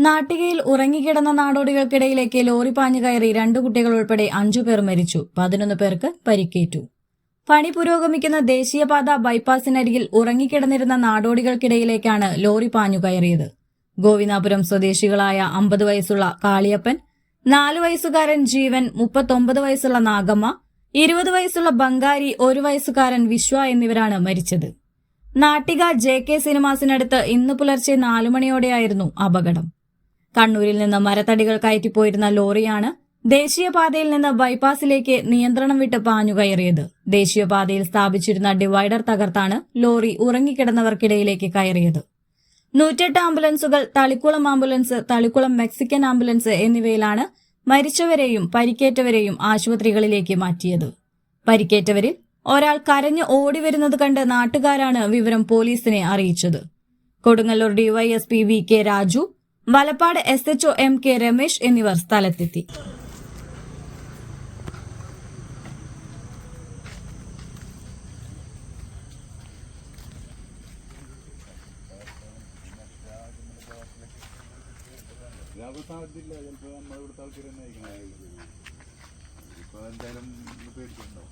നാട്ടികയിൽ ഉറങ്ങിക്കിടന്ന നാടോടികൾക്കിടയിലേക്ക് ലോറി പാഞ്ഞു കയറി രണ്ടു കുട്ടികൾ ഉൾപ്പെടെ അഞ്ചു പേർ മരിച്ചു. പതിനൊന്ന് പേർക്ക് പരിക്കേറ്റു. പണി പുരോഗമിക്കുന്ന ദേശീയപാത ബൈപ്പാസിനരികിൽ ഉറങ്ങിക്കിടന്നിരുന്ന നാടോടികൾക്കിടയിലേക്കാണ് ലോറി പാഞ്ഞു കയറിയത്. ഗോവിനാപുരം സ്വദേശികളായ അമ്പത് വയസ്സുള്ള കാളിയപ്പൻ നാലു വയസ്സുകാരൻ ജീവൻ മുപ്പത്തൊമ്പത് വയസ്സുള്ള നാഗമ്മ ഇരുപത് വയസ്സുള്ള ബംഗാരി ഒരു വയസ്സുകാരൻ വിശ്വ എന്നിവരാണ് മരിച്ചത്. നാട്ടിക ജെ കെ സിനിമാസിനടുത്ത് ഇന്ന് പുലർച്ചെ നാലുമണിയോടെയായിരുന്നു അപകടം. കണ്ണൂരിൽ നിന്ന് മരത്തടികൾ കയറ്റിപ്പോയിരുന്ന ലോറിയാണ് ദേശീയപാതയിൽ നിന്ന് ബൈപ്പാസിലേക്ക് നിയന്ത്രണം വിട്ട് പാഞ്ഞു കയറിയത് ദേശീയപാതയിൽ സ്ഥാപിച്ചിരുന്ന ഡിവൈഡർ തകർത്താണ് ലോറി ഉറങ്ങിക്കിടന്നവർക്കിടയിലേക്ക് കയറിയത്. നൂറ്റെട്ട് ആംബുലൻസുകൾ Thalikkulam ambulance Thalikkulam Mexican ambulance എന്നിവയിലാണ് മരിച്ചവരെയും പരിക്കേറ്റവരെയും ആശുപത്രികളിലേക്ക് മാറ്റിയത്. പരിക്കേറ്റവരിൽ ഒരാൾ കരഞ്ഞ് ഓടിവരുന്നത് കണ്ട് നാട്ടുകാരാണ് വിവരം പോലീസിനെ അറിയിച്ചത്. Kodungallur DYSP V K Raju Valappad S H O M K Ramesh എന്നിവർ സ്ഥലത്തെത്തി. സാധ്യതയില്ല ചിലപ്പോൾ നമ്മുടെ ഇവിടുത്തെ എന്തായാലും പേടിച്ചിട്ടുണ്ടോ